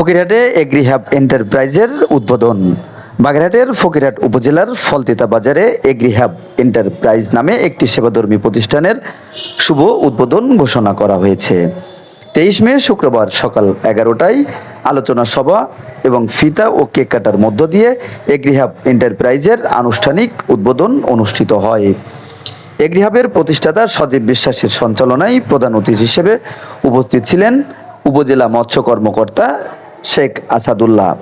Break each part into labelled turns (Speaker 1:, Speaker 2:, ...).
Speaker 1: ফকিরহাটে এগ্রিহাব এন্টারপ্রাইজের উদ্বোধন। বাগেরহাটের ফকিরহাট উপজেলার ফলতিতা বাজারে এগ্রিহ্যাব এন্টারপ্রাইজ নামে একটি সেবাধর্মী প্রতিষ্ঠানের শুভ উদ্বোধন ঘোষণা করা হয়েছে। তেইশ মে শুক্রবার সকাল এগারোটায় আলোচনা সভা এবং ফিতা ও কেক কাটার মধ্য দিয়ে এগ্রিহ্যাব এন্টারপ্রাইজের আনুষ্ঠানিক উদ্বোধন অনুষ্ঠিত হয়। এগ্রিহাবের প্রতিষ্ঠাতা সজীব বিশ্বাসের সঞ্চালনায় প্রধান অতিথি হিসেবে উপস্থিত ছিলেন উপজেলা মৎস্য কর্মকর্তা শেখ আসাদুল্লাহ।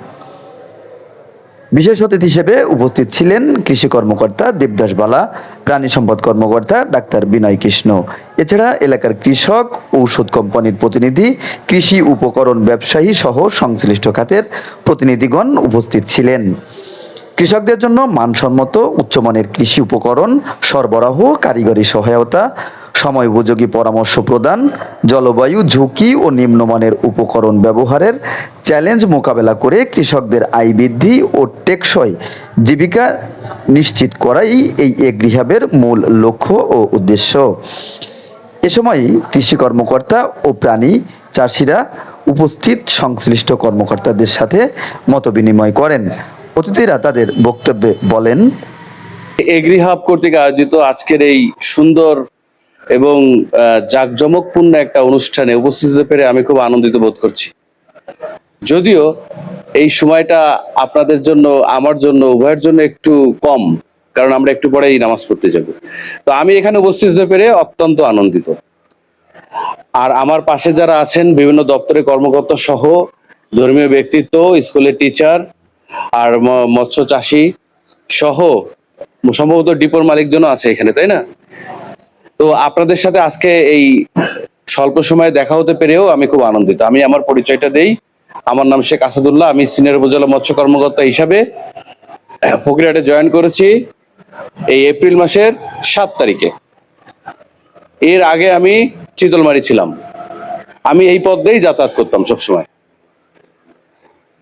Speaker 1: বিশেষ অতিথি হিসেবে উপস্থিত ছিলেন কৃষি কর্মকর্তা দেবদাস বালা, প্রাণী সম্পদ কর্মকর্তা ডাক্তার বিনয় কৃষ্ণ। এছাড়া এলাকার কৃষক, ঔষধ কোম্পানির প্রতিনিধি, কৃষি উপকরণ ব্যবসায়ী সহ সংশ্লিষ্ট খাতের প্রতিনিধিগণ উপস্থিত ছিলেন। কৃষকদের জন্য মানসম্মত উচ্চমানের কৃষি উপকরণ, সরবরাহ, কারিগরি সহায়তা সময় উপযোগী পরামর্শ প্রদান, জলবায়ু ঝুঁকি ও নিম্নমানের উপকরণ ব্যবহারের চ্যালেঞ্জ মোকাবেলা করে কৃষকদের আয় বৃদ্ধি ও টেকসই জীবিকা নিশ্চিত করাই এই এগ্রিহাবের মূল লক্ষ্য ও উদ্দেশ্য। এ সময় কৃষি কর্মকর্তা ও প্রাণী চাষিরা উপস্থিত সংশ্লিষ্ট কর্মকর্তাদের সাথে মতবিনিময় করেন। অতিথিরা তাদের বক্তব্যে বলেন
Speaker 2: এগ্রি হাব কর্তৃক আয়োজিত আজকের এই সুন্দর এবং জাঁকজমকপূর্ণ একটা অনুষ্ঠানে উপস্থিত হতে পেরে আমি খুব আনন্দিত বোধ করছি। যদিও এই সময়টা আপনাদের জন্য, আমার জন্য, উভয়ের জন্য একটু কম, কারণ আমরা একটু পরেই নামাজ পড়তে যাব। তো আমি এখানে উপস্থিত হতে পেরে অত্যন্ত আনন্দিত। আর আমার পাশে যারা আছেন, বিভিন্ন দপ্তরের কর্মকর্তা সহ, ধর্মীয় ব্যক্তিত্ব, স্কুলের টিচার আর মৎস্য চাষি সহ, সম্ভবত ডিপোর মালিকজন আছে এখানে, তাই না? তো আপনাদের সাথে আজকে এই স্বল্প সময়ে দেখা হতে পেরেও আমি খুব আনন্দিত। আমি আমার পরিচয়টা দেই। আমার নাম শেখ আসাদুল্লাহ। আমি সিনিয়র উপজেলা মৎস্য কর্মকর্তা হিসাবে ফকিরহাটে জয়েন করেছি এই এপ্রিল মাসের সাত তারিখে। এর আগে আমি চিতলমারি ছিলাম। আমি এই পথ দিয়েই যাতায়াত করতাম সবসময়।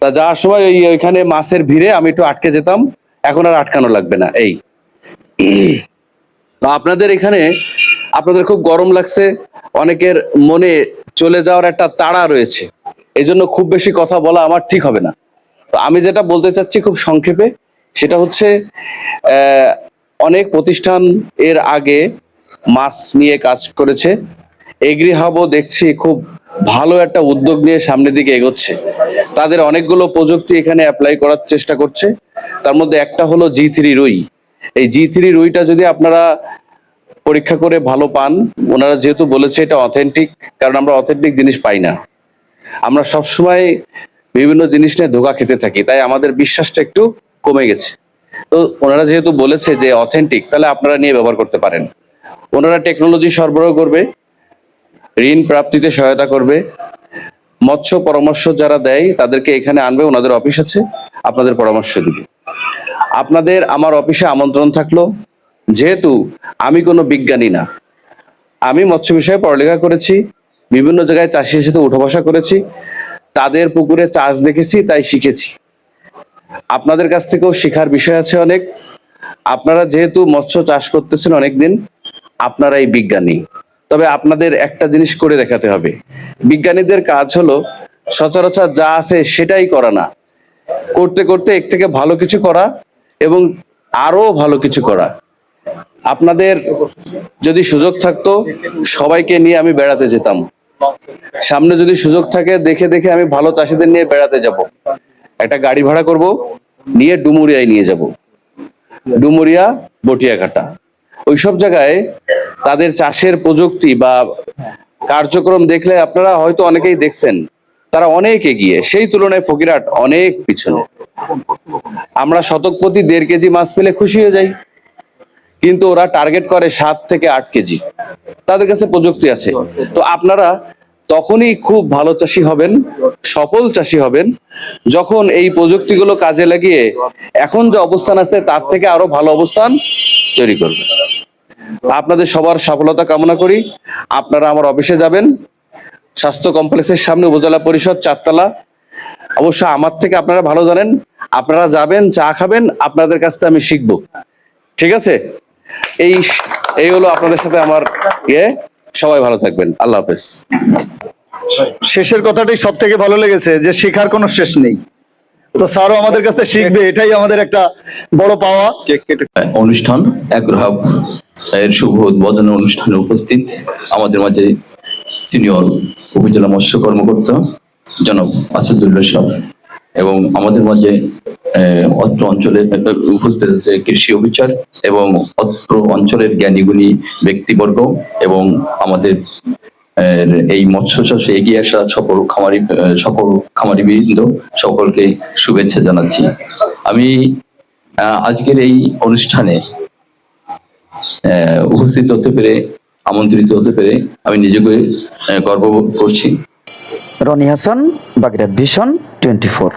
Speaker 2: তা যাওয়ার সময় ওই ওইখানে মাছের ভিড়ে আমি একটু আটকে যেতাম। এখন আর আটকানো লাগবে না। এই তো আপনাদের এখানে, আপনাদের খুব গরম লাগছে, অনেকের মনে চলে যাওয়ার একটা তাড়া রয়েছে। এই জন্য খুব বেশি কথা বলা আমার ঠিক হবে না। তো আমি যেটা বলতে চাচ্ছি খুব সংক্ষেপে, সেটা হচ্ছে অনেক প্রতিষ্ঠান এর আগে মাছ নিয়ে কাজ করেছে। এগ্রি হাবও দেখছি খুব ভালো একটা উদ্যোগ নিয়ে সামনের দিকে এগোচ্ছে। তাদের অনেকগুলো প্রযুক্তি এখানে অ্যাপ্লাই করার চেষ্টা করছে। তার মধ্যে একটা হলো জি থ্রি রুই। এই জি থ্রি রুইটা যদি আপনারা পরীক্ষা করে ভালো পান, ওনারা যেহেতু বলেছে এটা অথেন্টিক কারণ আমরা অথেন্টিক জিনিস পাই না। আমরা সবসময় বিভিন্ন জিনিস নিয়ে ধোকা খেতে থাকি, তাই আমাদের বিশ্বাসটা একটু কমে গেছে। তো ওনারা যেহেতু বলেছে যে অথেন্টিক তাহলে আপনারা নিয়ে ব্যবহার করতে পারেন। ওনারা টেকনোলজি সরবরাহ করবে, ঋণ প্রাপ্তিতে সহায়তা করবে, মৎস্য পরামর্শ যারা দেয়, তাদেরকে এখানে আনবে, ওনাদের অফিস আছে, আপনাদের পরামর্শ দিবে। আপনাদের আমার অফিসে আমন্ত্রণ থাকল। যেহেতু আমি কোনো বিজ্ঞানী না, আমি মৎস্য বিষয়ে পড়ালেখা করেছি, বিভিন্ন জায়গায় চাষির সাথে উঠা বসা করেছি, তাদের পুকুরে চাষ দেখেছি, তাই শিখেছি। আপনাদের কাছ থেকেও শেখার বিষয় আছে অনেক। আপনারা যেহেতু মৎস্য চাষ করতেছেন অনেকদিন, আপনারাই বিজ্ঞানী। তবে আপনাদের একটা জিনিস করে দেখাতে হবে। বিজ্ঞানীদের কাজ হলো, সচরাচর যা আছে সেটাই করা না। করতে করতে এক থেকে ভালো কিছু করা এবং আরও ভালো কিছু করা। আপনাদের যদি সুযোগ থাকতো, সবাইকে নিয়ে আমি বেড়াতে যেতাম। সামনে যদি সুযোগ থাকে, দেখে দেখে আমি ভালো চাষিদের নিয়ে বেড়াতে যাব। একটা গাড়ি ভাড়া করব, নিয়ে ডুমুরিয়ায় নিয়ে যাব। ডুমুরিয়া, বটিয়াঘাটা। ওইসব জায়গায় তাদের চাষের প্রযুক্তি বা কার্যক্রম দেখলে আপনারা হয়তো অনেকেই দেখছেন, তারা অনেক এগিয়ে। সেই তুলনায় ফকিরাট অনেক পিছনে। আমরা শতক প্রতি দেড় কেজি মাছ পেলে খুশি হয়ে যাই। কিন্তু ওরা টার্গেট করে সাত থেকে আট কেজি। তাদের কাছে প্রযুক্তি আছে। তো আপনারা তখনই খুব ভালো চাষি হবেন, সফল চাষি হবেন, যখন এই প্রযুক্তিগুলো কাজে লাগিয়ে এখন যে অবস্থান আছে, তার থেকে আরও ভালো অবস্থান তৈরি করবেন আপনাদের সবার সফলতা কামনা করি। আপনারা আমার অফিসে যাবেন। স্বাস্থ্য কমপ্লেক্সের সামনে উপজেলা পরিষদ চারতলা। অবশ্য আমার থেকে আপনারা ভালো জানেন আপনারা যাবেন চা খাবেন আপনাদের কাছ থেকে আমি শিখব। ঠিক আছে? এই এই হলো আপনাদের সাথে আমার ইয়ে। সবাই ভালো থাকবেন। আল্লাহ হাফেজ।
Speaker 3: শেষের কথাটাই সব থেকে ভালো লেগেছে যে শেখার কোনো শেষ নেই। তো স্যারও আমাদের কাছ থেকে শিখবে এটাই আমাদের একটা বড় পাওয়া।
Speaker 4: অনুষ্ঠান একগ্রহাব এর শুভ উদ্বোধন অনুষ্ঠানে উপস্থিত আমাদের মাঝে সিনিয়র উপজেলা মৎস্য কর্মকর্তা জনাব আসাদুল্লাহ সাহ এবং আমাদের মাঝে অত্র অঞ্চলে উপস্থিত আছে কৃষি অফিসার এবং অত্র অঞ্চলের জ্ঞানীগুণী ব্যক্তিবর্গ এবং আমাদের এই মৎস্য চাষে এগিয়ে আসা সকল খামারি সকল খামারি বৃন্দ সকলকে শুভেচ্ছা জানাচ্ছি। আমি আজকের এই অনুষ্ঠানে উপস্থিত হতে পেরে, আমন্ত্রিত হতে পেরে আমি নিজেকে গর্ববোধ করছি।
Speaker 1: রনি হাসান বাগেরা ভিশন টোয়েন্টি ফোর।